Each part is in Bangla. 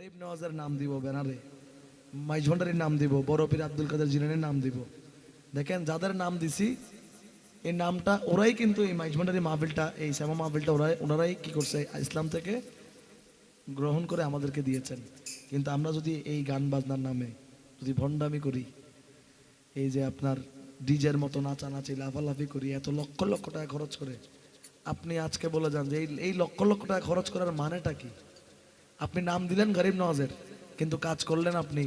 গরিব নওয়াজের নাম দিব, ব্যানারে। মাইজ নাম দিব, বড় পীর আব্দুল কাদের জিলানির নাম দিব। দেখেন, যাদের নাম দিছি, এই নামটা, ওরাই কিন্তু এই মাইজ মাহফিলটা, এই শ্যামা মাহফিলটা ওরাই ওনারাই কি করছে, ইসলাম থেকে গ্রহণ করে আমাদেরকে দিয়েছেন। কিন্তু আমরা যদি এই গান বাজনার নামে যদি ভণ্ডামি করি, এই যে আপনার ডিজের মতো নাচানাচি, লাফালাফি করি, এত লক্ষ লক্ষ টাকা খরচ করে, আপনি আজকে বলে যান যে এই লক্ষ লক্ষ টাকা খরচ করার মানেটা কি? আপনি নাম দিলেন গরিব নওয়াজের, কিন্তু কাজ করলেন আপনি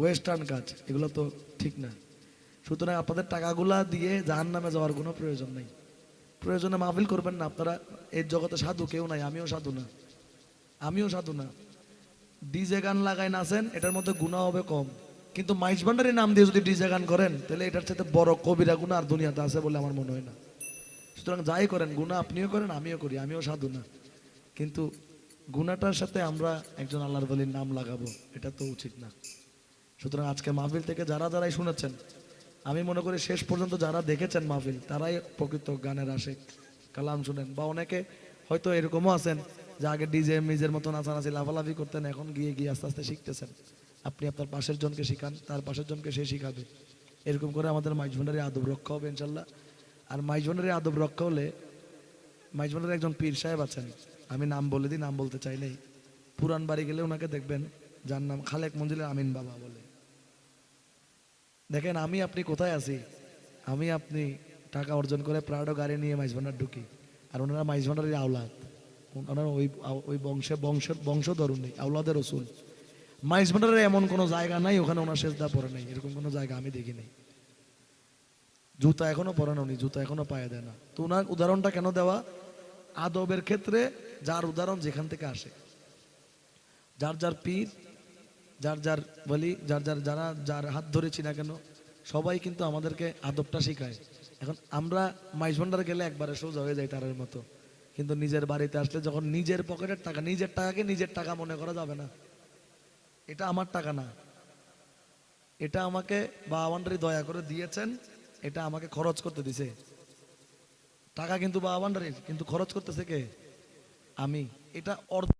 ওয়েস্টার্ন কাজ, এগুলো তো ঠিক না। সুতরাং আপনাদের টাকাগুলা দিয়ে জাহান নামে যাওয়ার কোনো প্রয়োজন নেই। প্রয়োজনে মাহফিল করবেন না, আপনারা এই জগতে সাধু কেউ নাই, আমিও সাধু না। আমিও সাধু না। ডিজে গান লাগাই নাচেন, এটার মধ্যে গুণা হবে কম। কিন্তু মাইজ ভান্ডারের নাম দিয়ে যদি ডিজে গান করেন, তাহলে এটার সাথে বড় কবিরা গুণা আর দুনিয়াতে আছে বলে আমার মনে হয় না। সুতরাং যাই করেন গুণা আপনিও করেন, আমিও করি, আমিও সাধু না। কিন্তু গুণাটার সাথে আমরা একজন আল্লাহর বলির নাম লাগাবো, এটা তো উচিত না। সুতরাং আজকে মাহফিল থেকে যারা যারাই শুনেছেন, আমি মনে করি শেষ পর্যন্ত যারা দেখেছেন মাহফিল, তারাই প্রকৃত গানের আশেক। কালাম শুনেন, বা অনেকে হয়তো এরকমও আছেন যে আগে ডিজে, মিজের মতো নাচানাচি, লাফালাফি করতেন, এখন গিয়ে গিয়ে আস্তে আস্তে শিখতেছেন। আপনি আপনার পাশের জনকে শিখান, তার পাশের জনকে সে শিখাবে। এরকম করে আমাদের মাইজ আদব রক্ষা হবে, ইনশাল্লাহ। আর মাইজ আদব রক্ষা হলে, মাইজ একজন পীর সাহেব আছেন আমি নাম বলে দিই, নাম বলতে চাইলেই। পুরান বাড়ি গেলে ওনাকে দেখবেন, যার নাম খালেক মঞ্জিলের আমিন বাবা বলে। দেখেন, আমি আপনি কোথায় আছি? আমি আপনি টাকা অর্জন করে প্রাডো গাড়ি নিয়ে মাইজ ভান্ডার ঢুকি, আর ওনারা মাইজ ভান্ডারের আওলাদ। ওনারা ওই ওই বংশে বংশ বংশধরুন নেই আওলাদের রসুল। মাইজ ভান্ডারের এমন কোনো জায়গা নাই, ওখানে ওনার সেজদা পড়ে নেই, এরকম কোনো জায়গা আমি দেখি নাই। জুতা এখনও পরে না উনি, জুতা এখনও পায়ে দেয় না। তো ওনার উদাহরণটা কেন দেওয়া? আদবের ক্ষেত্রে যার উদাহরণ যেখান থেকে আসে। যার যার পীর, যার যার বলি, যার যার যারা, যার হাত ধরেছি না কেন, সবাই কিন্তু আমাদেরকে আদবটা শেখায়। এখন আমরা মাইজ ভান্ডার গেলে একবারে সোজা হয়ে যায় তারের মতো। কিন্তু নিজের বাড়িতে আসলে যখন নিজের পকেটের টাকা, নিজের টাকাকে নিজের টাকা মনে করা যাবে না। এটা আমার টাকা না। এটা আমাকে বা দয়া করে দিয়েছেন, এটা আমাকে খরচ করতে দিছে। টাকা কিন্তু বা আমান্ডারির কিন্তু খরচ করতেছে কে? আমি। এটা অর্ধ